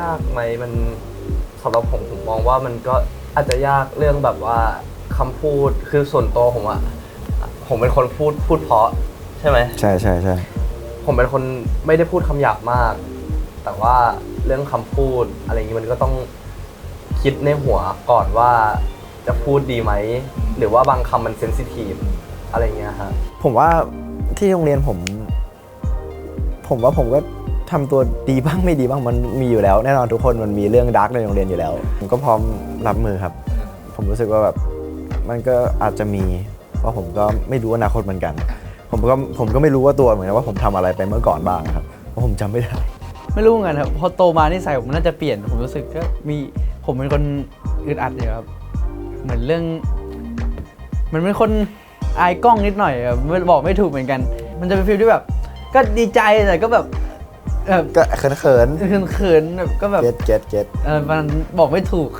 ยากไหมมันสำหรับผมผมมองว่ามันก็อาจจะยากเรื่องแบบว่าคำพูดคือส่วนตัวผมอะผมเป็นคนพูดพูดเพราะใช่ไหมใช่ใช่ใช่ผมเป็นคนไม่ได้พูดคำหยาบมาก แต่ว่าเรื่องคำพูดอะไรอย่างนี้มันก็ต้องคิดในหัวก่อนว่าจะพูดดีไหม หรือว่าบางคำมันเซนซิทีฟอะไรอย่างเงี้ยฮะผมว่าที่โรงเรียนผม ผมว่าผมก็ ทำตัวดีบ้างไม่ดีบ้างมันมีอยู่แล้ว แน่นอนทุกคนมันมีเรื่องดาร์กในโรงเรียนอยู่แล้ว ผมก็พร้อมรับมือครับ ผมรู้สึกว่าแบบมันก็อาจจะมี เพราะผมก็ไม่รู้อนาคตเหมือนกัน ผมก็ผมก็ไม่รู้ว่าตัวเหมือนกันว่าผมทำอะไรไปเมื่อก่อนบ้างครับเพราะผมจำไม่ได้ ไม่รู้เหมือนกันครับพอโตมานิสัยผมน่าจะเปลี่ยน ผมรู้สึกก็มีผมเป็นคนอึดอัดอยู่ครับเหมือนเรื่องมันเป็นคนอายกล้องนิดหน่อยครับบอกไม่ถูกเหมือนกัน มันจะเป็นฟีลที่แบบ ก็ดีใจแต่ก็แบบ แบบก็เขินเขินเขินๆแบบก็แบบเก็ตเก็ตเก็ตเออมันบอกไม่ถูก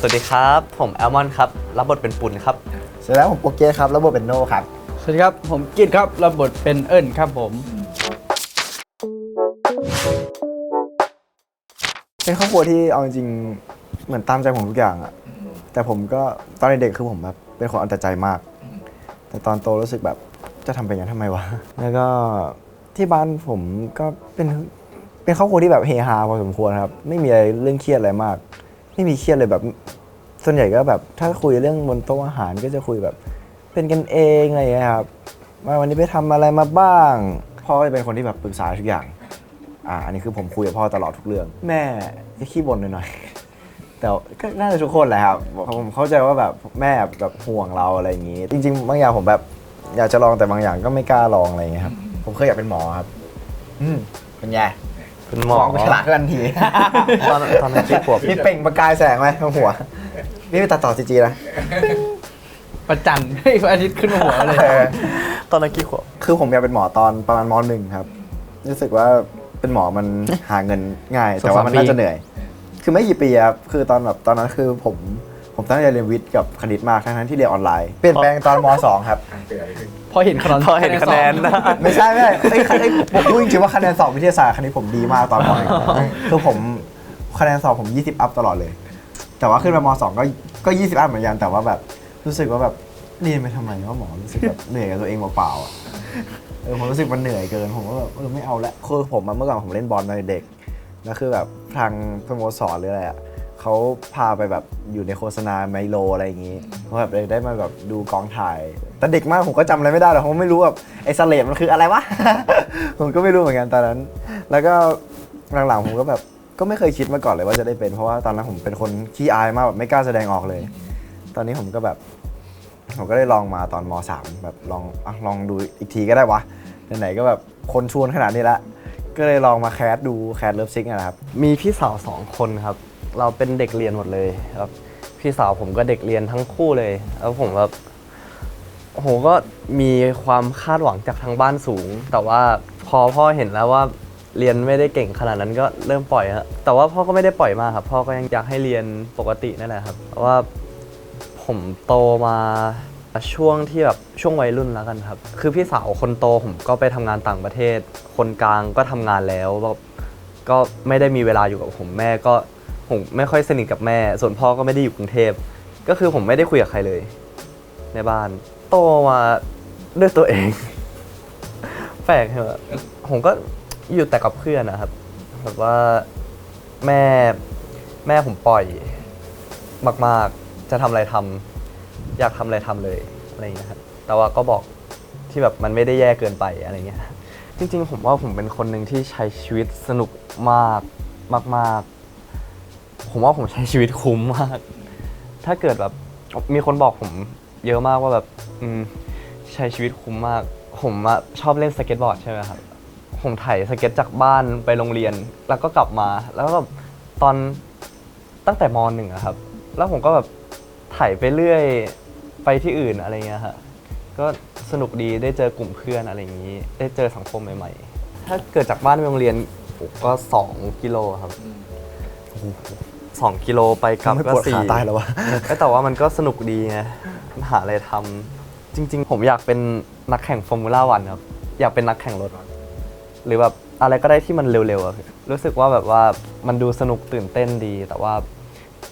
สวัสดีครับ ผมแอลมอนครับ รับบทเป็นปุณครับ เสร็จแล้วผมโปรเกสครับ แล้วโบทเป็นโนครับ สวัสดีครับ ผมกิตครับรับบทเป็นเอิญครับผม เป็นครอบครัวที่เอาจริงๆ เหมือนตามใจผมทุกอย่างอะแต่ผมก็ตอนเด็กๆคือผมแบบเป็นคนเอาแต่ใจมาก แต่ตอนโตรู้สึกแบบจะทำไปอย่างนั้นทำไมวะ แล้วก็ที่บ้านผมก็เป็นเป็นครอบครัวที่แบบเฮฮาพอสมควรครับ ไม่มีอะไรเรื่องเครียดอะไรมาก ไม่มีเครียดเลยแบบ ส่วนใหญ่ก็แบบถ้าคุยเรื่องบนโต๊ะอาหารก็จะคุยแบบ เป็นกันเองอะไรอย่างเงี้ยครับว่าวันนี้ไปทำอะไรมาบ้าง พ่อก็จะเป็นคนที่แบบปรึกษาทุกอย่าง อ่า อันนี้คือผมคุยกับพ่อตลอดทุกเรื่อง แม่จะขี้บ่นหน่อยๆ แต่ก็น่าจะทุกคนแหละครับผมเข้าใจว่าแบบแม่แบบห่วงเราอะไรอย่างงี้ จริง ๆ บางอย่างผมแบบอยากจะลองแต่บางอย่างก็ไม่กล้าลองอะไรอย่างเงี้ยครับ ผมเคยอยากเป็นหมอครับ อืมเป็นไงเป็นหมอไปฉลาดขึ้นทันที ตอนตอนนั้นกี่ขวบมีเปล่งประกายแสงไหมตรงหัวนี่ไปตัดต่อจีจีนะประจันให้พระอาทิตย์ขึ้นหัวเลยเออตอนนั้นกี่ขวบคือผมอยากเป็นหมอตอนประมาณมหนึ่งครับ รู้สึกว่าเป็นหมอมันหาเงินง่าย แต่ว่ามันน่าจะเหนื่อย คือไม่กี่ปีครับคือตอนแบบตอนนั้นคือผมผมตั้งใจเรียนวิทย์กับคณิตมากทั้งนั้นที่เรียนออนไลน์เปลี่ยนแปลงตอนมสองครับ พอเห็นคะแนนพอเห็นคะแนนสองไม่ใช่ไม่ใช่ไอ้ยไอ้ยผมพูดจริงๆว่าคะแนนสอบวิทยาศาสตร์คณิตผมดีมากตอนมหนึ่งคือผมคะแนนสอบผม 20 อัพตลอดเลย แต่ว่าขึ้นมามสองก็ก็ 20 อัพเหมือนกันแต่ว่าแบบรู้สึกว่าแบบเรียนไปทำไมว่าหมอรู้สึกแบบเหนื่อยกับตัวเองเปล่าๆอะเออผมรู้สึกมันเหนื่อยเกินผมก็แบบเออไม่เอาละคือผมอะเมื่อก่อนผมเล่นบอลตอนเด็ก แล้วคือแบบทางสโมสรหรืออะไรอะเขาพาไปแบบอยู่ในโฆษณาไมโลอะไรอย่างงี้ก็แบบเลยได้มาแบบดูกองถ่าย แต่เด็กมากผมก็จำอะไรไม่ได้หรอกผมไม่รู้แบบไอ้สเลดมันคืออะไรวะ ผมก็ไม่รู้เหมือนกันตอนนั้น แล้วก็หลังๆผมก็แบบก็ไม่เคยคิดมาก่อนเลยว่าจะได้เป็น เพราะว่าตอนนั้นผมเป็นคนขี้อายมากแบบไม่กล้าแสดงออกเลย ตอนนี้ผมก็แบบ ผมก็ได้ลองมาตอนมสามแบบลองอะลองดูอีกทีก็ได้วะไหนๆก็แบบคนชวนขนาดนี้ละ ก็เลยลองมาแคสดูแคสเลิฟซิกนะครับ มีพี่สาวสองคนครับ เราเป็นเด็กเรียนหมดเลยครับ พี่สาวผมก็เด็กเรียนทั้งคู่เลย แล้วผมแบบโอ้โหก็มีความคาดหวังจากทางบ้านสูง แต่ว่าพอพ่อเห็นแล้วว่าเรียนไม่ได้เก่งขนาดนั้นก็เริ่มปล่อยฮะแต่ว่าพ่อก็ไม่ได้ปล่อยมากครับ พ่อก็ยังอยากให้เรียนปกตินั่นแหละครับเพราะว่าผมโตมา ช่วงที่แบบช่วงวัยรุ่นแล้วกันครับ คือพี่สาวคนโตผมก็ไปทำงานต่างประเทศ คนกลางก็ทำงานแล้วแบบก็ไม่ได้มีเวลาอยู่กับผมแม่ก็ผมไม่ค่อยสนิทกับแม่ ส่วนพ่อก็ไม่ได้อยู่กรุงเทพ ก็คือผมไม่ได้คุยกับใครเลย ในบ้าน โตมาด้วยตัวเอง แปลกใช่ไหมผมก็อยู่แต่กับเพื่อนนะครับแบบว่าแม่แม่ผมปล่อย มาก ๆ จะทำอะไรทำ อยากทำอะไรทำเลยอะไรอย่างเงี้ยครับแต่ว่าก็บอกที่แบบมันไม่ได้แย่เกินไปอะไรเงี้ย จริงๆ ผมว่าผมเป็นคนหนึ่งที่ใช้ชีวิตสนุกมากมาก ๆ ผมว่าผมใช้ชีวิตคุ้มมาก ถ้าเกิดแบบมีคนบอกผมเยอะมากว่าแบบอืมใช้ชีวิตคุ้มมาก ผมอะชอบเล่นสเก็ตบอร์ดใช่ไหมครับ ผมไถ่ายสเก็ตจากบ้านไปโรงเรียน แล้วก็กลับมา แล้วก็ตอนตั้งแต่มหนึ่งอะครับ แล้วผมก็แบบไถ่ายไปเรื่อย ไปที่อื่นอะไรเงี้ยฮะก็สนุกดีได้เจอกลุ่มเพื่อนอะไรอย่างนี้ ได้เจอสังคมใหม่ๆ ถ้าเกิดจากบ้านไปโรงเรียนผมก็ 2 กิโลครับ2กิโลไปกลับไม่ก็ปวดสี่ขาตายแล้ววะเอ้ยแต่ว่ามันก็สนุกดีไงหาอะไรทำจริง ๆ ผมอยากเป็นนักแข่งฟอร์มูล่าวันครับ อยากเป็นนักแข่งรถ หรือแบบอะไรก็ได้ที่มันเร็วๆอะพี่รู้สึกว่าแบบว่ามันดูสนุกตื่นเต้นดี แต่ว่า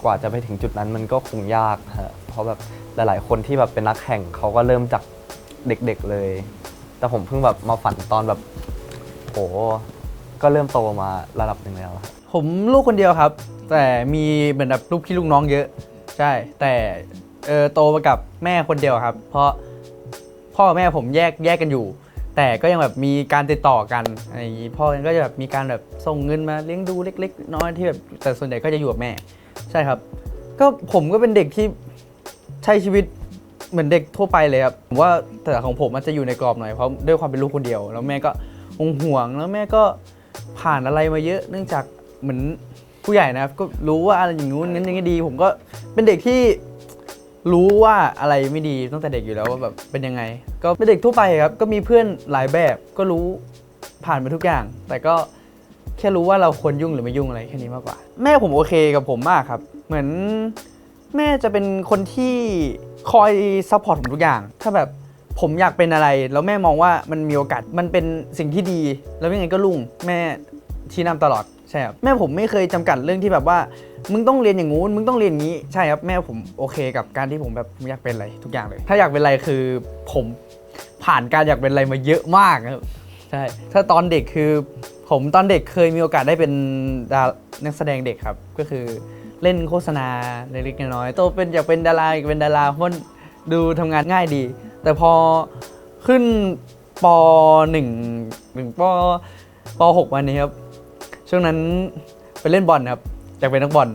กว่าจะไปถึงจุดนั้นมันก็คงยากฮะ เพราะแบบหลาย ๆ คนที่แบบเป็นนักแข่งเขาก็เริ่มจากเด็ก ๆ เลย แต่ผมเพิ่งแบบมาฝันตอนแบบโหก็เริ่มโตมาระดับหนึ่งแล้วครับผมลูกคนเดียวครับ แต่มีเหมือนแบบลูกพี่ลูกน้องเยอะ ใช่ แต่เออโตมากับแม่คนเดียวครับ เพราะพ่อแม่ผมแยกแยกกันอยู่ แต่ก็ยังแบบมีการติดต่อกันอะไรอย่างนี้พ่อก็จะแบบมีการแบบส่งเงินมาเลี้ยงดูเล็ก ๆ น้อยๆที่แบบแต่ส่วนใหญ่ก็จะอยู่กับแม่ ใช่ครับ ก็ผมก็เป็นเด็กที่ ใช้ชีวิตเหมือนเด็กทั่วไปเลยครับผมว่าแต่ของผมมันจะอยู่ในกรอบหน่อยเพราะด้วยความเป็นลูกคนเดียว แล้วแม่ก็งห่วงแล้วแม่ก็ผ่านอะไรมาเยอะ เนื่องจากเหมือนผู้ใหญ่นะครับก็รู้ว่าอะไรอย่างนู้นนั้นอย่างนี้ดี ผมก็เป็นเด็กที่รู้ว่าอะไรไม่ดีตั้งแต่เด็กอยู่แล้วว่าแบบเป็นยังไง ก็เป็นเด็กทั่วไปครับก็มีเพื่อนหลายแบบก็รู้ผ่านมาทุกอย่าง แต่ก็แค่รู้ว่าเราควรยุ่งหรือไม่ยุ่งอะไรแค่นี้มากกว่า แม่ผมโอเคกับผมมากครับ เหมือน แม่จะเป็นคนที่คอยซัพพอร์ตผมทุกอย่าง ถ้าแบบผมอยากเป็นอะไร แล้วแม่มองว่ามันมีโอกาสมันเป็นสิ่งที่ดี แล้วยังไงก็รุ่งแม่ชี้นำตลอดใช่ครับแม่ผมไม่เคยจำกัดเรื่องที่แบบว่า มึงต้องเรียนอย่างงู้นมึงต้องเรียนอย่างนี้ใช่ครับแม่ผมโอเคกับการที่ผมแบบผมอยากเป็นอะไรทุกอย่างเลย ถ้าอยากเป็นอะไรคือผมผ่านการอยากเป็นอะไรมาเยอะมากครับใช่ถ้าตอนเด็กคือผมตอนเด็กเคยมีโอกาสได้เป็นนักแสดงเด็กครับ ก็คือ เล่นโฆษณาเล็กๆน้อยๆโตเป็นอยากเป็นดาราอยากเป็นดาราเพราะดูทำงานง่ายดี แต่พอขึ้นปหนึ่งถึงปปหกวันนี้ครับ ช่วงนั้นไปเล่นบอลครับอยากเป็นนักบอล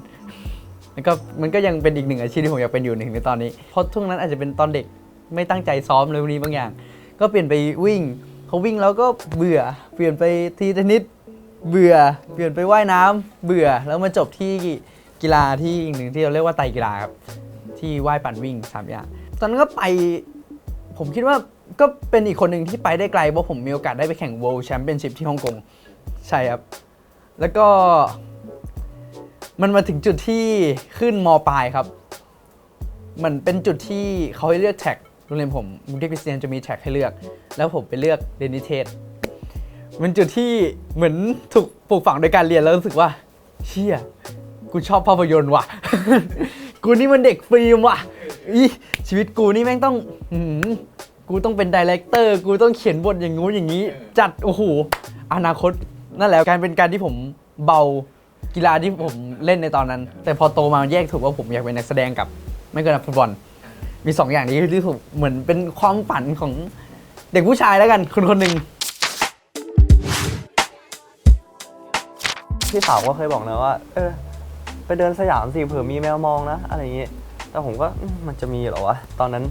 มันก็มันก็ยังเป็นอีกหนึ่งอาชีพที่ผมอยากเป็นอยู่ในถึงในตอนนี้เพราะช่วงนั้นอาจจะเป็นตอนเด็กไม่ตั้งใจซ้อมเลยวันนี้บางอย่าง ก็เปลี่ยนไปวิ่งพอวิ่งแล้วก็เบื่อ เปลี่ยนไปทีเทนนิสเบื่อ เปลี่ยนไปว่ายน้ำเบื่อแล้วมาจบที่ กีฬาที่อีกหนึ่งที่เราเรียกว่าไตรกีฬาครับที่ว่ายปั่นวิ่งสามอย่างตอนนั้นก็ไปผมคิดว่าก็เป็นอีกคนหนึ่งที่ไปได้ไกลเพราะผมมีโอกาสได้ไปแข่ง World Championship ที่ฮ่องกงใช่ครับ แล้วก็ มันมาถึงจุดที่ขึ้นมปลายครับ มันเป็นจุดที่เขาให้เลือกแท็กโรงเรียนผมกรุงเทพคริสเตียนจะมีแท็กให้เลือก แล้วผมไปเลือกเรนนิเทศมันจุดที่เหมือนถูกปลูกฝังโดยการเรียนแล้วรู้สึกว่า เชี่ย กูชอบภาพยนตร์ว่ะ กูนี่มันเด็กฟิล์มว่ะอีชีวิตกูนี่แม่งต้องหืมกูต้องเป็นดีเลกเตอร์ กูต้องเขียนบทอย่างงู้นอย่างนี้ จัด โอ้โห อนาคต นั่นแหละการเป็นการที่ผมเบากีฬาที่ผมเล่นในตอนนั้น แต่พอโตมาแยกถูกว่าผมอยากเป็นนักแสดงกับ ไม่เก็นักฟุตบอล มีสองอย่างนี้ที่ถูกเหมือนเป็นความฝันของเด็กผู้ชายแล้วกันคนคนหนึ่งพี่สาวก็เคยบอกนะว่า เออ ไปเดินสยามสิเผื่อมีแมวมองนะ อะไรอย่างงี้แต่ผมก็อืมมันจะมีเหรอวะ ตอนนั้น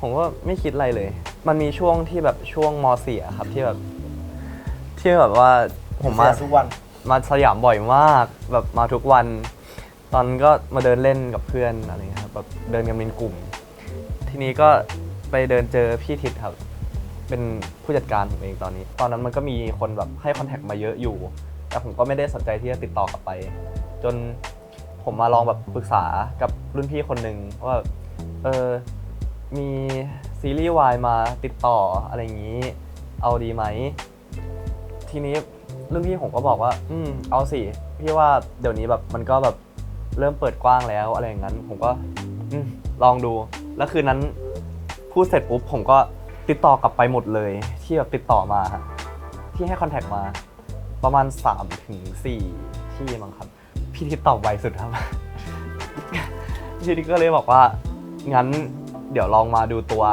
ผมก็ไม่คิดอะไรเลย มันมีช่วงที่แบบช่วงมสี่อะครับที่แบบที่แบบว่าผมมาทุกวัน มาสยามบ่อยมากแบบมาทุกวัน ตอนก็มาเดินเล่นกับเพื่อนอะไรเงี้ยครับแบบเดินกันเป็นกลุ่ม ทีนี้ก็ไปเดินเจอพี่ทิศครับ เป็นผู้จัดการผมเองตอนนี้ ตอนนั้นมันก็มีคนแบบให้คอนแทคมาเยอะอยู่ แต่ผมก็ไม่ได้สนใจที่จะติดต่อกลับไป จน ผมมาลองแบบปรึกษากับรุ่นพี่คนหนึ่งว่าเออมีซีรีส์วายมาติดต่ออะไรอย่างนี้ เอาดีไหม ทีนี้รุ่นพี่ผมก็บอกว่า อืมเอาสิพี่ว่าเดี๋ยวนี้แบบมันก็แบบเริ่มเปิดกว้างแล้วอะไรอย่างนั้น ผมก็อืมลองดู แล้วคืนนั้นพูดเสร็จปุ๊บผมก็ติดต่อกลับไปหมดเลย ที่แบบติดต่อมา ที่ให้คอนแทคมา ประมาณ3ถึง4ที่มั้งครับ พี่ทิศตอบไวสุดครับ พี่ทิศก็เลยบอกว่า งั้นเดี๋ยวลองมาดูตัว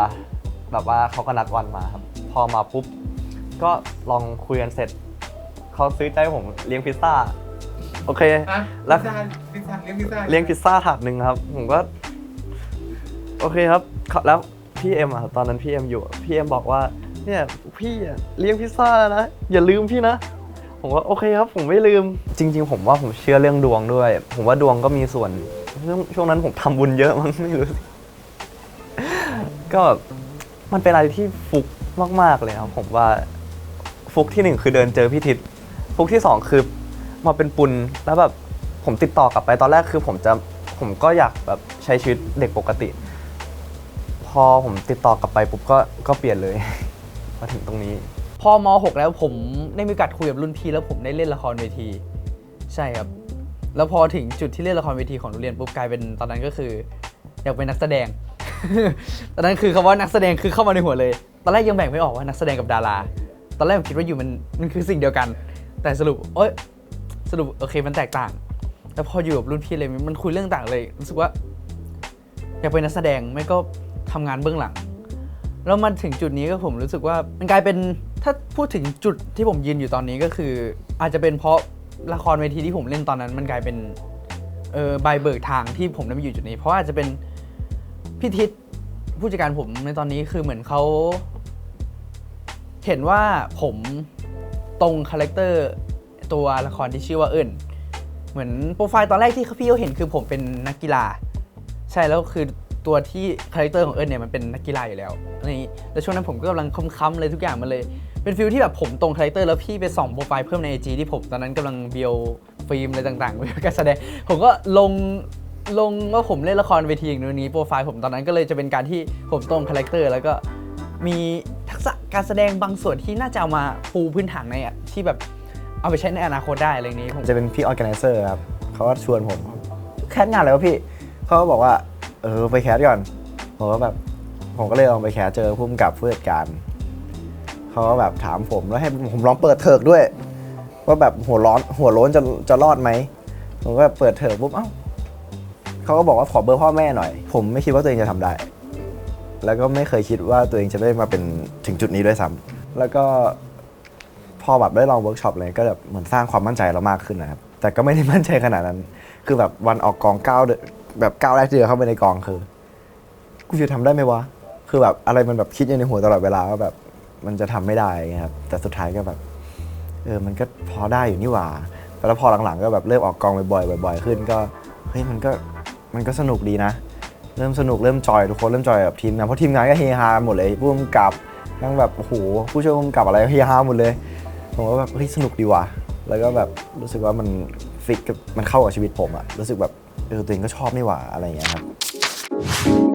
แบบว่าเขาก็นัดวันมาครับ พอมาปุ๊บ ก็ลองคุยกันเสร็จ เขาซื้อใจผมเลี้ยงพิซซ่า โอเค อะแล้ว พิซซ่าพิซซ่าเลี้ยงพิซซ่าเลี้ยงพิซซ่าถาดหนึ่งครับ ผมก็ โอเคครับเขาแล้วพี่เอ็มอะตอนนั้นพี่เอ็มอยู่พี่เอ็มบอกว่า เนี่ยพี่อะเลี้ยงพิซซ่าแล้วนะอย่าลืมพี่นะ ผมว่าโอเคครับ ผมไม่ลืม จริง ๆ ผมว่าผมเชื่อเรื่องดวงด้วย ผมว่าดวงก็มีส่วน ช่วงช่วงนั้นผมทำบุญเยอะมั้งไม่รู้ ก็มันเป็นอะไรที่ฟุกมากๆเลยครับผมว่าฟุกที่หนึ่งคือเดินเจอพี่ทิศฟุกที่สองคือมาเป็นปุนแล้วแบบผมติดต่อกลับไปตอนแรกคือผมจะผมก็อยากแบบใช้ชีวิตเด็กปกติ พอผมติดต่อกลับไปปุ๊บก็ก็เปลี่ยนเลยมาถึงตรงนี้ พอม .6 แล้วผมได้มีโอกาสคุยกับรุ่นพี่แล้วผมได้เล่นละครเวที ใช่ครับ แล้วพอถึงจุดที่เล่นละครเวทีของโรงเรียนปุ๊บกลายเป็นตอนนั้นก็คือ อยากเป็นนักแสดง ตอนนั้นคือคำว่านักแสดงคือเข้ามาในหัวเลย ตอนแรกยังแบ่งไม่ออกว่านักแสดงกับดารา ตอนแรกผมคิดว่าอยู่มันมันคือสิ่งเดียวกัน แต่สรุปเอ้ยสรุปโอเคมันแตกต่างแต่พออยู่กับรุ่นพี่เลยมันคุยเรื่องต่างเลยรู้สึกว่าอยากเป็นนักแสดงไม่ก็ทำงานเบื้องหลัง แล้วมันถึงจุดนี้ก็ผมรู้สึกว่ามันกลายเป็น ถ้าพูดถึงจุดที่ผมยืนอยู่ตอนนี้ก็คือ อาจจะเป็นเพราะละครเวทีที่ผมเล่นตอนนั้น มันกลายเป็นเออใบเบิกทางที่ผมได้มาอยู่จุดนี้ เพราะอาจจะเป็นพี่ทิศผู้จัดการผมในตอนนี้คือเหมือนเขาเห็นว่าผมตรงคาแรคเตอร์ตัวละครที่ชื่อว่าเอิญเหมือนโปรไฟล์ตอนแรกที่พี่เขาเห็นคือผมเป็นนักกีฬา ใช่แล้วคือตัวที่คาแรคเตอร์ของเอิญเนี่ยมันเป็นนักกีฬาอยู่แล้วอะไรนี้แล้วช่วงนั้นผมก็กำลังค้ำๆเลยทุกอย่างมันเลย เป็นฟิลที่แบบผมตรงคาแรคเตอร์แล้วพี่ไปส่องโปรไฟล์เพิ่มในไอจีที่ผมตอนนั้นกำลังเบียวฟิล์มอะไรต่างๆเพื่อการแสดง ผมก็ลงลงว่าผมเล่นละครเวทีอย่างนี้โปรไฟล์ผมตอนนั้นก็เลยจะเป็นการที่ผมตรงคาแรคเตอร์แล้วก็มีทักษะการแสดงบางส่วนที่น่าจะเอามาปูพื้นฐานในอะที่แบบเอาไปใช้ในอนาคตได้อะไรนี้ผมจะเป็นพี่ออ g a แก z เซอร์ครับเขาก็ชวนผมแคสงานอะไรวะพี่เขาก็บอกว่าเออไปแคสก่อนผมก็แบบผมก็เลยลองไปแคสเจอผู้กำกับผู้จัดการ เขาก็แบบถามผมแล้วให้ผมลองเปิดเถิกด้วย ว่าแบบหัวร้อนหัวโล้นจะจะรอดไหมผมก็เปิดเถิกปุ๊บเอ้าเขาก็บอกว่าขอเบอร์พ่อแม่หน่อย ผมไม่คิดว่าตัวเองจะทำได้ แล้วก็ไม่เคยคิดว่าตัวเองจะได้มาเป็นถึงจุดนี้ด้วยซ้ำแล้วก็พอแบบได้ลองเวิร์กช็อปเลยก็แบบเหมือนสร้างความมั่นใจเรามากขึ้นนะครับ แต่ก็ไม่ได้มั่นใจขนาดนั้น คือแบบวันออกกองก้าวแบบก้าวแรกที่เดินเข้าไปในกองคือ กูจะทำได้ไหมวะ คือแบบอะไรมันแบบคิดอยู่ในหัวตลอดเวลาว่าแบบ มันจะทำไม่ได้ครับแต่สุดท้ายก็แบบเออมันก็พอได้อยู่นี่หว่าแล้วพอหลังๆก็แบบเริ่มออกกองบ่อยๆบ่อย ๆ ขึ้นก็เฮ้ยมันก็มันก็สนุกดีนะ เริ่มสนุกเริ่มจอยทุกคนเริ่มจอยกับทีมงานเพราะทีมงานก็เฮฮาหมดเลยผู้กำกับทั้งแบบโอ้โหผู้ช่วยผู้กำกับอะไรเฮฮาหมดเลยผมก็แบบเฮ้ยสนุกดีว่ะแล้วก็แบบรู้สึกว่ามันฟิกกับมันเข้ากับชีวิตผมอะรู้สึกแบบเออตัวเองก็ชอบนี่หว่าอะไรอย่างเงี้ยครับ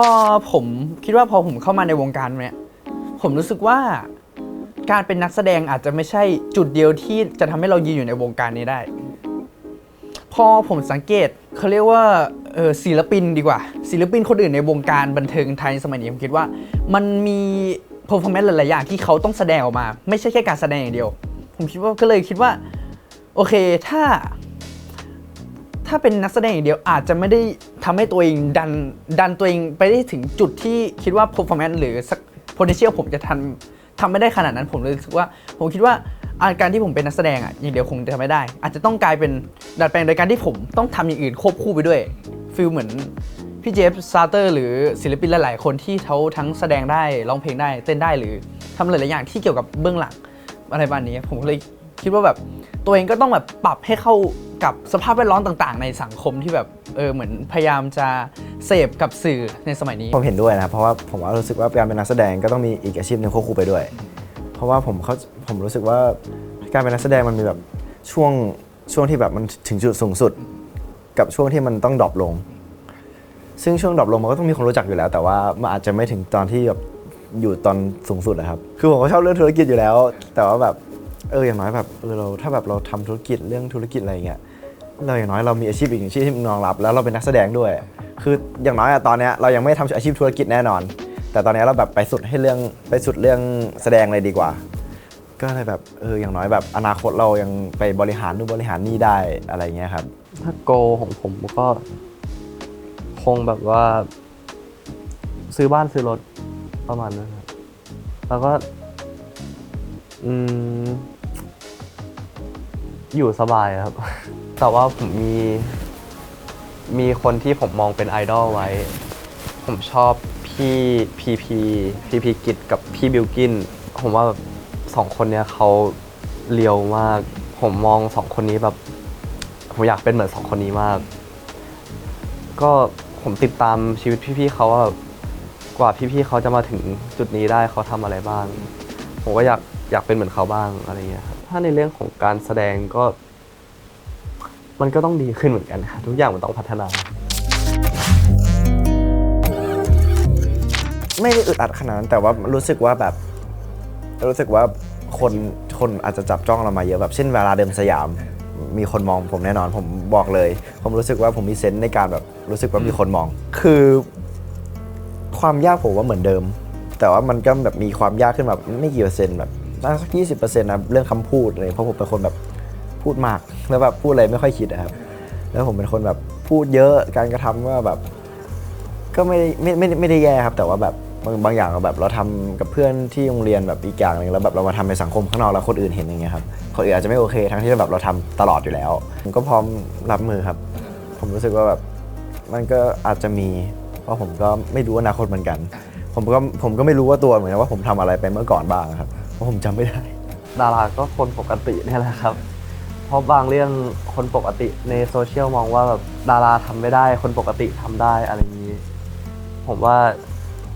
อผมคิดว่าพอผมเข้ามาในวงการเนี่ยผมรู้สึกว่าการเป็นนักแสดงอาจจะไม่ใช่จุดเดียวที่จะทำให้เรายืนอยู่ในวงการนี้ได้ พอผมสังเกตเขาเรียกว่าศิลปินดีกว่า ศิลปินคนอื่นในวงการบันเทิงไทยสมัยนี้ผมคิดว่า มันมี performance หลาย ๆ อย่างที่เขาต้องแสดงออกมา ไม่ใช่แค่การแสดงอย่างเดียว ผมคิดว่าก็เลยคิดว่า โอเค ถ้า ถ้าเป็นนักแสดงอย่างเดียวอาจจะไม่ได้ทำให้ตัวเองดันดันตัวเองไปได้ถึงจุดที่คิดว่า performance หรือสัก potential ผมจะทำทำไม่ได้ขนาดนั้นผมเลยรู้สึกว่าผมคิดว่าอาการที่ผมเป็นนักแสดงอะอย่างเดียวคงจะทำไม่ได้ อาจจะต้องกลายเป็นดัดแปลงโดยการที่ผมต้องทำอย่างอื่นควบคู่ไปด้วยฟิลเหมือนพี่เจฟซาเตอร์ หรือศิลปินหลายๆ คนที่เขาทั้งแสดงได้ร้องเพลงได้เต้นได้หรือทำหลายๆอย่างที่เกี่ยวกับเบื้องหลังอะไรประมาณนี้ผมเลย คิดว่าแบบตัวเองก็ต้องแบบปรับให้เข้ากับสภาพแวดล้อมต่างๆ ในสังคมที่แบบเออเหมือนพยายามจะเสพกับสื่อในสมัยนี้ ผมเห็นด้วยนะครับเพราะว่าผมว่ารู้สึกว่าการเป็นนักแสดงก็ต้องมีอีกอาชีพหนึ่งควบคู่ไปด้วย เพราะว่าผมเขาผมรู้สึกว่าการเป็นนักแสดงมันมีแบบช่วงช่วงที่แบบมันถึงจุดสูงสุด กับช่วงที่มันต้องดรอปลง ซึ่งช่วงดรอปลงมันก็ต้องมีคนรู้จักอยู่แล้ว แต่ว่ามันอาจจะไม่ถึงตอนที่แบบอยู่ตอนสูงสุดนะครับ คือผมก็ชอบเรื่องธุรกิจอยู่แล้ว แต่ว่าแบบ เอออย่างน้อยแบบเออเราถ้าแบบเราทำธุรกิจเรื่องธุรกิจอะไรเงี้ยเราอย่างน้อยเรามีอาชีพอีกหนึ่งอาชีพที่รองรับ แล้วเราเป็นนักแสดงด้วย คืออย่างน้อยอะตอนเนี้ยเรายังไม่ทำอาชีพธุรกิจแน่นอน แต่ตอนเนี้ยเราแบบไปสุดให้เรื่องไปสุดเรื่องแสดงเลยดีกว่า ก็เลยแบบเอออย่างน้อยแบบอนาคตเรายังไปบริหารนู่นบริหารนี่ได้อะไรเงี้ยครับถ้าโกของผมก็คงแบบว่า ซื้อบ้านซื้อรถประมาณนั้นครับแล้วก็ อืม อยู่สบายครับ แต่ว่าผมมี มีคนที่ผมมองเป็นไอดอลไว้ ผมชอบพี่พีพีพีพีกิจกับพี่บิลกิน ผมว่าแบบสองคนเนี้ยเขาเลียวมาก ผมมองสองคนนี้แบบ ผมอยากเป็นเหมือนสองคนนี้มาก ก็ผมติดตามชีวิตพี่ๆเขาว่ากว่าพี่ๆเขาจะมาถึงจุดนี้ได้เขาทำอะไรบ้าง ผมก็อยากอยากเป็นเหมือนเขาบ้างอะไรอย่างเงี้ยครับถ้าในเรื่องของการแสดงก็ มันก็ต้องดีขึ้นเหมือนกันครับทุกอย่างมันต้องพัฒนา ไม่ได้อึดอัดขนาดนั้นแต่ว่ารู้สึกว่าแบบ รู้สึกว่าคนคนอาจจะจับจ้องเรามาเยอะแบบเช่นเวลาเดินสยาม มีคนมองผมแน่นอนผมบอกเลย ผมรู้สึกว่าผมมีเซนส์ในการแบบรู้สึกว่ามีคนมอง คือ ความยากผมว่าเหมือนเดิม แต่ว่ามันก็แบบมีความยากขึ้นแบบไม่กี่เปอร์เซ็นต์แบบ น่าสักยี่สิบเปอร์เซ็นต์นะเรื่องคำพูดเลยเพราะผมเป็นคนแบบพูดมากแล้วแบบพูดอะไรไม่ค่อยคิดนะครับ แล้วผมเป็นคนแบบพูดเยอะการกระทำก็แบบ ก็ไม่ได้ไม่ไม่ได้ไม่ได้แย่ครับ แต่ว่าแบบบางบางอย่างเราแบบเราทำกับเพื่อนที่โรงเรียนแบบอีกอย่างหนึ่งแล้วแบบเรามาทำในสังคมข้างนอกแล้วคนอื่นเห็นอย่างเงี้ยครับคนอื่นอาจจะไม่โอเค ทั้งที่แบบเราทำตลอดอยู่แล้วผมก็พร้อมรับมือครับ ผมรู้สึกว่าแบบมันก็อาจจะมี เพราะผมก็ไม่รู้อนาคตเหมือนกัน ผมก็ผมก็ไม่รู้ว่าตัวเหมือนกันว่าผมทำอะไรไปเมื่อก่อนบ้างครับ เพราะผมจำไม่ได้ ดาราก็คนปกติเนี่ยแหละครับ เพราะบางเรื่องคนปกติในโซเชียลมองว่าแบบดาราทำไม่ได้ คนปกติทำได้อะไรอย่างนี้ ผมว่า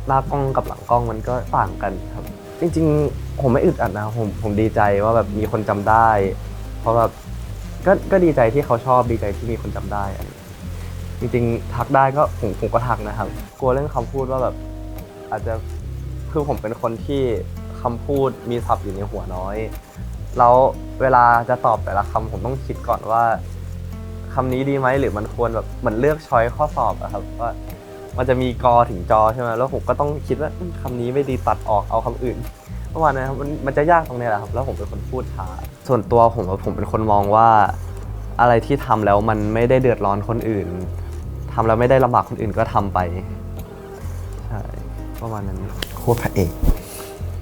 หน้ากล้องกับหลังกล้องมันก็ต่างกันครับ จริงๆ ผมไม่อึดอัดนะผมผมดีใจว่าแบบมีคนจำได้ เพราะแบบก็ก็ดีใจที่เขาชอบดีใจที่มีคนจำได้อะไรอย่างเงี้ยจริงๆ ทักได้ก็ผมผมก็ทักนะครับ กลัวเรื่องคำพูดว่าแบบอาจจะคือผมเป็นคนที่ คำพูดมีศัพท์อยู่ในหัวน้อย แล้วเวลาจะตอบแต่ละคำผมต้องคิดก่อนว่าคำนี้ดีไหมหรือมันควรแบบเหมือนเลือกช้อยข้อสอบอะครับว่ามันจะมีกอถึงจอใช่ไหมแล้วผมก็ต้องคิดว่าคำนี้ไม่ดีตัดออกเอาคำอื่นประมาณนั้นครับมันมันจะยากตรงเนี้ยแหละครับ แล้วผมเป็นคนพูดช้าส่วนตัวผมว่าผมเป็นคนมองว่า อะไรที่ทำแล้วมันไม่ได้เดือดร้อนคนอื่นทำแล้วไม่ได้ลำบากคนอื่นก็ทำไปใช่ประมาณนั้นโคตรพระเอก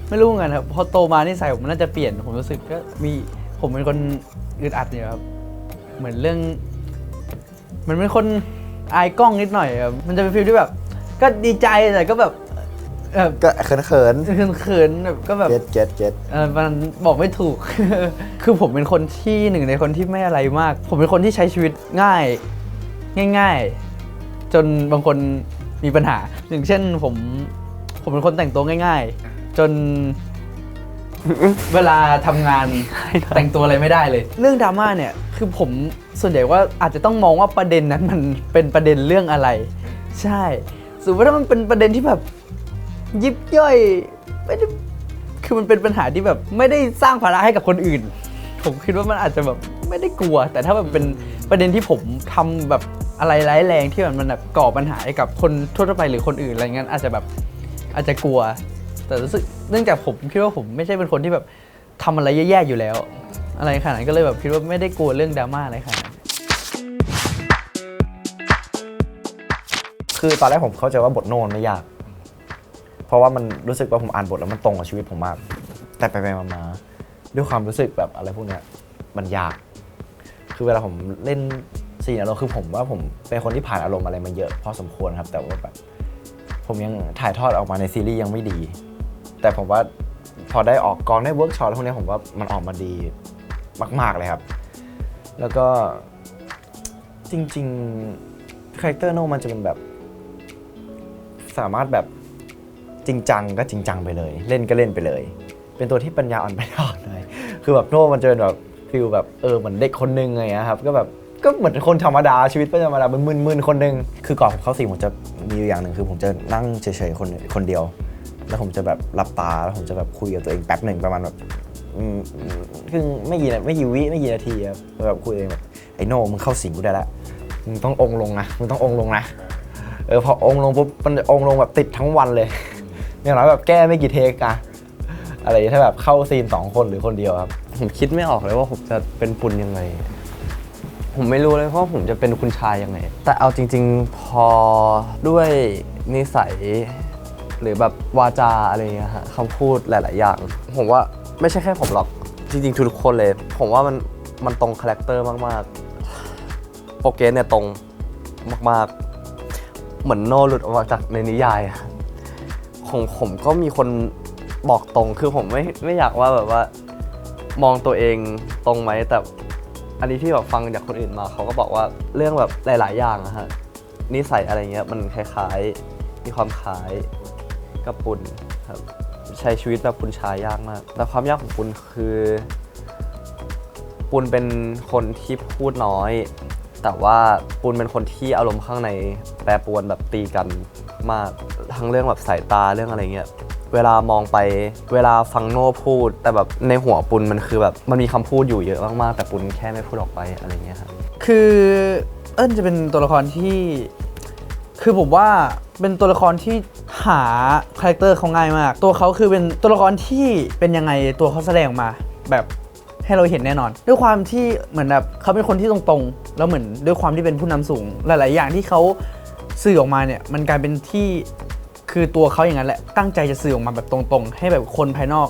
ไม่รู้เหมือนกันครับพอโตมานิสัยผมมันน่าจะเปลี่ยนผมรู้สึกก็มีผมเป็นคนอึดอัดเนี่ยครับเหมือนเรื่องมันเป็นคนอายกล้องนิดหน่อยครับมันจะเป็นฟีลที่แบบ ก็ดีใจแต่ก็แบบแบบก็เขินเขินเขินๆแบบก็แบบเก็ตเก็ตเก็ตเออมันบอกไม่ถูก คือผมเป็นคนที่หนึ่งในคนที่ไม่อะไรมาก ผมเป็นคนที่ใช้ชีวิตง่าย ง่าย ๆ จนบางคนมีปัญหา อย่างเช่นผม ผมเป็นคนแต่งตัวง่าย ๆ จน เวลาทำงานแต่งตัวอะไรไม่ได้เลย เรื่องดราม่าเนี่ยคือผมส่วนใหญ่ว่าอาจจะต้องมองว่าประเด็นนั้นมันเป็นประเด็นเรื่องอะไร ใช่สมมติว่าถ้ามันเป็นประเด็นที่แบบ ยิบย่อยไม่ได้คือมันเป็นปัญหาที่แบบไม่ได้สร้างภาระให้กับคนอื่น ผมคิดว่ามันอาจจะแบบไม่ได้กลัว แต่ถ้าแบบเป็นประเด็นที่ผมทำแบบอะไรร้ายแรงที่มันมันแบบก่อปัญหาให้กับคนทั่วๆไปหรือคนอื่นอะไรเงี้ยอาจจะแบบอาจจะกลัว แต่รู้สึกเนื่องจากผมคิดว่าผมไม่ใช่เป็นคนที่แบบทำอะไรแย่ๆอยู่แล้ว อะไรขนาดนั้นก็เลยแบบคิดว่าไม่ได้กลัวเรื่องดราม่าอะไรขนาดนั้นคือตอนแรกผมเข้าใจว่าบทโน่นไม่ยาก เพราะว่ามันรู้สึกว่าผมอ่านบทแล้วมันตรงกับชีวิตผมมาก แต่ไปไปมาๆด้วยความรู้สึกแบบอะไรพวกเนี้ยมันยาก คือเวลาผมเล่นซีนอารมณ์คือผมว่าผมเป็นคนที่ผ่านอารมณ์อะไรมาเยอะพอสมควรครับ แต่ว่าแบบผมยังถ่ายทอดออกมาในซีรีส์ยังไม่ดี แต่ผมว่าพอได้ออกกองได้เวิร์กช็อปพวกนี้ผมว่ามันออกมาดีมาก ๆเลยครับ แล้วก็จริงๆคาแรคเตอร์โนมันจะเป็นแบบ สามารถแบบจริงจังก็จริงจังไปเลย เล่นก็เล่นไปเลย เป็นตัวที่ปัญญาอ่อนไปอ่อนเลยคือแบบโนมันจะเป็นแบบฟิลแบบเออเหมือนเด็กคนนึงไงครับก็แบบก็เหมือนคนธรรมดาชีวิตเป็นธรรมดาเป็นมึนๆคนนึงคือก่อนผมเข้าสี่ผมจะมีอยู่อย่างหนึ่งคือผมจะนั่งเฉยๆคนคนเดียว แล้วผมจะแบบหลับตาแล้วผมจะแบบคุยกับตัวเองแป๊บหนึ่งประมาณแบบคือไม่กี่นไม่กี่วิไม่กี่นาทีครับแบบคุยเองแบบไอ้โน่มึงเข้าสิงกูได้ล้วมึงต้ององลงนะมึงต้ององลงนะเออพอองลงปุ๊บมันองลงแบบติดทั้งวันเลยอย่างน้อยแบบแก้ไม่กี่เทคอะอะไรถ้าแบบเข้าซีนสองคนหรือคนเดียวครับ ผมคิดไม่ออกเลยว่าผมจะเป็นปุณยังไง ผมไม่รู้เลยว่าผมจะเป็นคุณชายยังไง แต่เอาจริง ๆ พอด้วยนิสัย หรือแบบวาจาอะไรเงี้ยฮะคำพูดหลาย ๆ อย่าง ผมว่าไม่ใช่แค่ผมหรอกจริง ๆ ทุกคนเลย ผมว่ามันมันตรงคาแรคเตอร์มาก ๆ โปรเกสเนี่ยตรงมาก ๆ เหมือนโนหลุดออกมาจากในนิยายของผมก็มีคนบอกตรงคือผมไม่ไม่อยากว่าแบบว่ามองตัวเองตรงไหมแต่อันนี้ที่แบบฟังจากคนอื่นมาเขาก็บอกว่าเรื่องแบบหลาย ๆ อย่างอะฮะนิสัยอะไรเงี้ยมันคล้ายๆ มีความคล้าย กับปุณครับใช้ชีวิตแบบคุณชายยากมาก แต่ความยากของปุณคือปูนเป็นคนที่พูดน้อย แต่ว่าปูนเป็นคนที่อารมณ์ข้างในแปรปรวนแบบตีกันมากทั้งเรื่องแบบสายตาเรื่องอะไรเงี้ยเวลามองไปเวลาฟังโน่พูด แต่แบบในหัวปุนมันคือแบบมันมีคำพูดอยู่เยอะมากๆแต่ปุนแค่ไม่พูดออกไปอะไรเงี้ยครับคือเอิ้นจะเป็นตัวละครที่ คือผมว่าเป็นตัวละครที่หาคาแรคเตอร์เขาง่ายมาก ตัวเขาคือเป็นตัวละครที่เป็นยังไงตัวเขาแสดงออกมาแบบให้เราเห็นแน่นอน ด้วยความที่เหมือนแบบเขาเป็นคนที่ตรงๆ แล้วเหมือนด้วยความที่เป็นผู้นำสูง หลาย ๆ อย่างที่เขาสื่อออกมาเนี่ยมันกลายเป็นที่คือตัวเขาอย่างนั้นแหละตั้งใจจะสื่อออกมาแบบตรงๆ ให้แบบคนภายนอก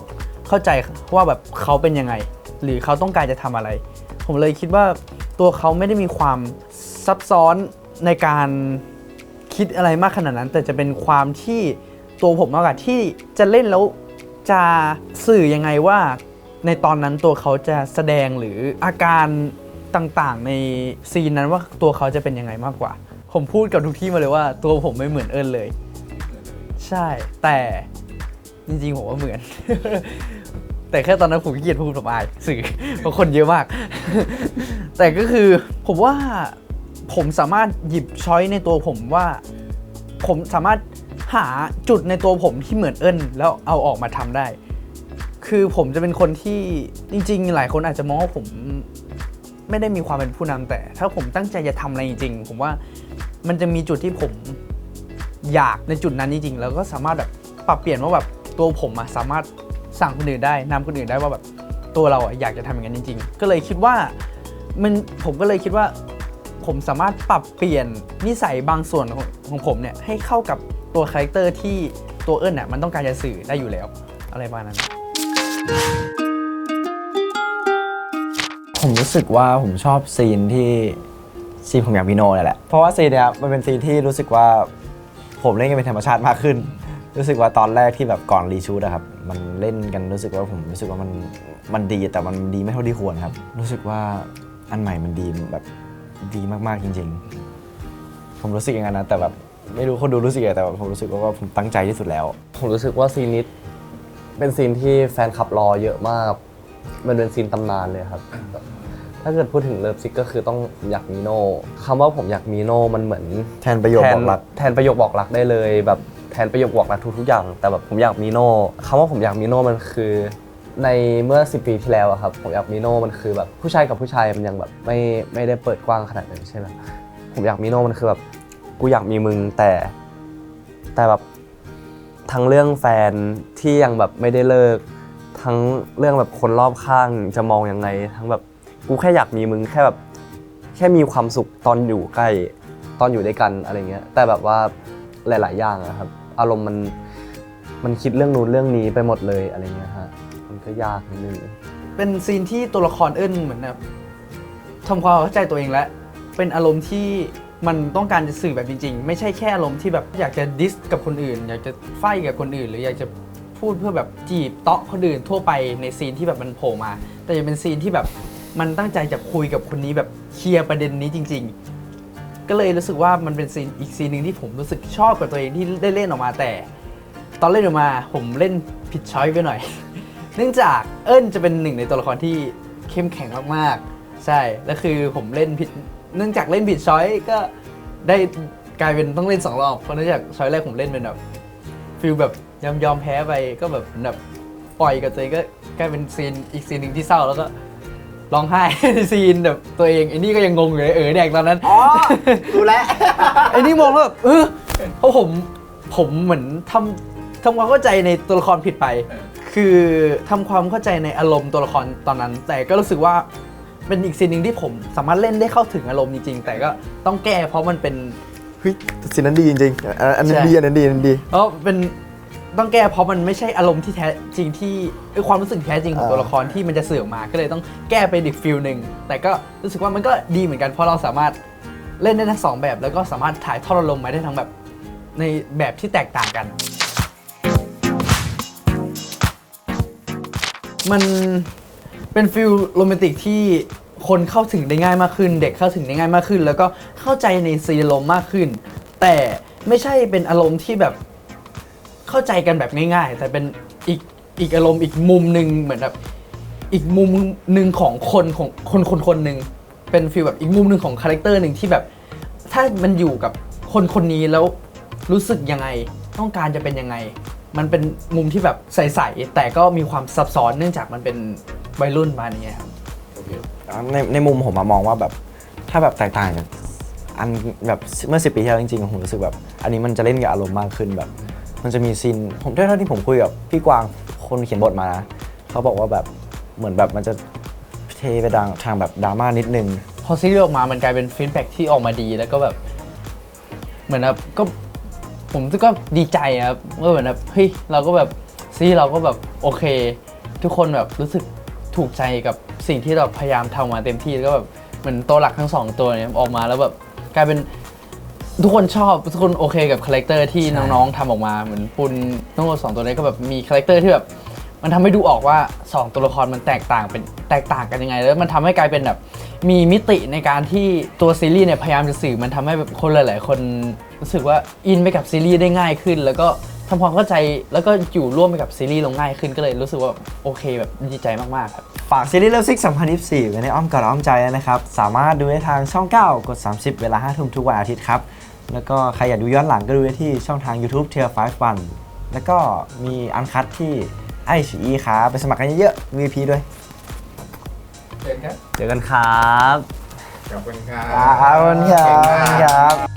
เข้าใจว่าแบบเขาเป็นยังไง หรือเขาต้องการจะทำอะไร ผมเลยคิดว่าตัวเขาไม่ได้มีความซับซ้อนในการ คิดอะไรมากขนาดนั้น แต่จะเป็นความที่ตัวผมมากกว่าที่จะเล่นแล้วจะสื่อยังไงว่า ในตอนนั้นตัวเขาจะแสดงหรืออาการต่างๆ ในซีนนั้นว่าตัวเขาจะเป็นยังไงมากกว่า ผมพูดกับทุกที่มาเลยว่า ตัวผมไม่เหมือนเอิญเลย ใช่ แต่จริงๆผมว่าเหมือน แต่แค่ตอนนั้นผมขี้เกียจพูดผมอายสื่อเพราะคนเยอะมาก แต่ก็คือผมว่า ผมสามารถหยิบช้อยในตัวผมว่า ผมสามารถหาจุดในตัวผมที่เหมือนเอิญแล้วเอาออกมาทำได้ คือผมจะเป็นคนที่จริง ๆ หลายคนอาจจะมองว่าผมไม่ได้มีความเป็นผู้นำแต่ ถ้าผมตั้งใจจะทำอะไรจริงๆผมว่ามันจะมีจุดที่ผมอยากในจุดนั้นจริงๆแล้วก็สามารถแบบปรับเปลี่ยนว่าแบบตัวผมอะสามารถสั่งคนอื่นได้นำคนอื่นได้ว่าแบบตัวเราอะอยากจะทำอย่างนั้นจริง ๆ ก็เลยคิดว่ามันผมก็เลยคิดว่า ผมสามารถปรับเปลี่ยนนิสัยบางส่วนของผมเนี่ยให้เข้ากับตัวคาแรคเตอร์ที่ตัวเอิญน่ะมันต้องการจะสื่อได้อยู่แล้ว อะไรประมาณนั้น ผมรู้สึกว่าผมชอบซีนที่ซีนผมอยากมีโนนี่แหละ เพราะว่าซีนเนี้ยมันเป็นซีนที่รู้สึกว่าผมเล่นกันเป็นธรรมชาติมากขึ้น รู้สึกว่าตอนแรกที่แบบก่อนรีชูดอะครับ มันเล่นกันรู้สึกว่าผมรู้สึกว่ามันมันดีแต่มันดีไม่เท่าที่ควรครับ รู้สึกว่าอันใหม่มันดีแบบ ดีมากๆจริง ๆ ผมรู้สึกอย่างนั้นนะแต่แบบไม่รู้คนดูรู้สึกยังไงแต่แบบผมรู้สึกว่าผมตั้งใจที่สุดแล้ว ผมรู้สึกว่าซีนนี้เป็นซีนที่แฟนคลับรอเยอะมาก มันเป็นซีนตำนานเลยครับ ถ้าเกิดพูดถึงเลิฟซิกก็คือต้องอยากมีโน่คำว่าผมอยากมีโน่มันเหมือนแทนประโยคบอกรัก แทนประโยคบอกรักได้เลย แบบแทนประโยคบอกรักทุกๆอย่าง แต่แบบผมอยากมีโน่คำว่าผมอยากมีโน่มันคือ ในเมื่อ 10 ปีที่แล้วอะครับผมอยากมีโน่มันคือแบบผู้ชายกับผู้ชายมันยังแบบไม่ไม่ได้เปิดกว้างขนาดนั้นใช่ไหมผมอยากมีโน่มันคือแบบกูอยากมีมึงแต่แต่แบบทั้งเรื่องแฟนที่ยังแบบไม่ได้เลิก ทั้งเรื่องแบบคนรอบข้างจะมองยังไง ทั้งแบบกูแค่อยากมีมึงแค่แบบแค่มีความสุขตอนอยู่ใกล้ตอนอยู่ด้วยกันอะไรเงี้ยแต่แบบว่าหลาย ๆ อย่างอะครับ อารมณ์มันมันคิดเรื่องนู้นเรื่องนี้ไปหมดเลยอะไรเงี้ยฮะ็ยากนิดนึงเป็นซีนที่ตัวละครเอิญเหมือนแบบทำความเข้าใจตัวเองและเป็นอารมณ์ที่มันต้องการจะสื่อแบบจริง ๆ ไม่ใช่แค่อารมณ์ที่แบบอยากจะดิสกับคนอื่น อยากจะไฟกับคนอื่น หรืออยากจะพูดเพื่อแบบจีบเตาะคนอื่นทั่วไปในซีนที่แบบมันโผล่มา แต่ยังเป็นซีนที่แบบมันตั้งใจจะคุยกับคนนี้แบบเคลียร์ประเด็นนี้จริง ๆ ก็เลยรู้สึกว่ามันเป็นซีนอีกซีนหนึ่งที่ผมรู้สึกชอบกับตัวเองที่ได้เล่นออกมาแต่ ตอนเล่นออกมาผมเล่นผิดช้อยไปหน่อย เนื่องจากเอิญจะเป็นหนึ่งในตัวละครที่เข้มแข็งมากๆ ใช่ แล้วคือผมเล่นผิด เนื่องจากเล่นผิดช้อยก็ได้กลายเป็นต้องเล่นสองรอบ เพราะเนื่องจากช้อยแรกผมเล่นเป็นแบบฟิลแบบยอมยอมแพ้ไปก็แบบแบบปล่อยกับตัวเองก็กลายเป็นซีนอีกซีนหนึ่งที่เศร้าแล้วก็ร้องไห้ ในซีนแบบตัวเองไอ้นี่ก็ยังงงอยู่เลยเออแดกตอนนั้น อ๋อรู้แล้ว ไอ้นี่มองแล้วแบบเออเพราะผมผมเหมือนทำทำความเข้าใจในตัวละครผิดไป คือทำความเข้าใจในอารมณ์ตัวละครตอนนั้น แต่ก็รู้สึกว่าเป็นอีกซีนหนึ่งที่ผมสามารถเล่นได้เข้าถึงอารมณ์จริงๆ แต่ก็ต้องแก้เพราะมันเป็น เฮ้ยซีนนั้นดีจริงๆอันอันนั้นใช่ดีอันนั้นดีอันนั้นดีเพราะเป็นต้องแก้เพราะมันไม่ใช่อารมณ์ที่แท้จริงที่เอ้ยความรู้สึกแท้จริงของอ่าตัวละครที่มันจะสื่อออกมา ก็เลยต้องแก้ไปอีกฟิลหนึ่งแต่ก็รู้สึกว่ามันก็ดีเหมือนกันเพราะเราสามารถเล่นได้ทั้งสองแบบ แล้วก็สามารถถ่ายทอดอารมณ์มาได้ทั้งแบบในแบบที่แตกต่างกัน มันเป็นฟิลโรแมนติกที่คนเข้าถึงได้ง่ายมากขึ้น เด็กเข้าถึงได้ง่ายมากขึ้น แล้วก็เข้าใจในซีนอารมณ์มากขึ้น แต่ไม่ใช่เป็นอารมณ์ที่แบบเข้าใจกันแบบง่ายๆ แต่เป็นอีกอีกอารมณ์อีกมุมหนึ่งเหมือนแบบอีกมุมหนึ่งของคนของคนคนคนหนึ่งเป็นฟีลแบบอีกมุมหนึ่งของคาแรคเตอร์หนึ่งที่แบบ ถ้ามันอยู่กับคนคนนี้แล้วรู้สึกยังไง ต้องการจะเป็นยังไง มันเป็นมุมที่แบบใสๆแต่ก็มีความซับซ้อนเนื่องจากมันเป็นวัยรุ่นมานี้ยครับ ในในมุมผมอะมองว่าแบบถ้าแบบแตกต่างจากอันแบบเมื่อสิปีที่แล้วจริงๆผมรู้สึกแบบ อันนี้มันจะเล่นกับอารมณ์มากขึ้นแบบ มันจะมีซีนผมด้วยเท่าที่ผมคุยกับพี่กวางคนเขียนบทมานะเขาบอกว่าแบบเหมือนแบบมันจะเทไปดังทางแบบดราม่านิดนึง พอซีรีส์ออกมา มันกลายเป็นฟีดแบ็กที่ออกมาดี แล้วก็แบบ เหมือนแบบก็ ผมก็ดีใจอะครับว่าเหมือนแบบเฮ้ยเราก็แบบซีรีส์เราก็แบบโอเค ทุกคนแบบรู้สึกถูกใจกับสิ่งที่เราพยายามทำมาเต็มที่แล้วก็แบบเหมือนตัวหลักทั้งสองตัวเนี่ยออกมาแล้วแบบกลายเป็นทุกคนชอบทุกคนโอเคกับคาแรคเตอร์ที่ใช่น้องๆทำออกมาเหมือนปุนทั้งหมดสองตัวนี้ก็แบบมีคาแรคเตอร์ที่แบบมันทำให้ดูออกว่าสองตัวละครมันแตกต่างเป็นแตกต่างกันยังไง แล้วมันทำให้กลายเป็นแบบมีมิติในการที่ตัวซีรีส์เนี่ยพยายามจะสื่อมันทำให้แบบคนหลาย ๆ คน รู้สึกว่าอินไปกับซีรีส์ได้ง่ายขึ้น แล้วก็ทำความเข้าใจแล้วก็อยู่ร่วมไปกับซีรีส์ลงง่ายขึ้นก็เลยรู้สึกว่าโอเคแบบดีใจมากๆครับ ฝากซีรีส์เลิฟซิก2024ไว้ในอ้อมกอดอ้อมใจนะครับ สามารถดูได้ทางช่อง 9 กด 30 เวลา5ทุ่มทุกวันอาทิตย์ครับ แล้วก็ใครอยากดูย้อนหลังก็ดูได้ที่ช่องทาง YouTube เทียร์5วันแล้วก็มีอันคัดที่ไอชีครับไปสมัครกันเยอะๆ VIP ด้วยเจอกันครับขอบคุณครับขอบคุณครับ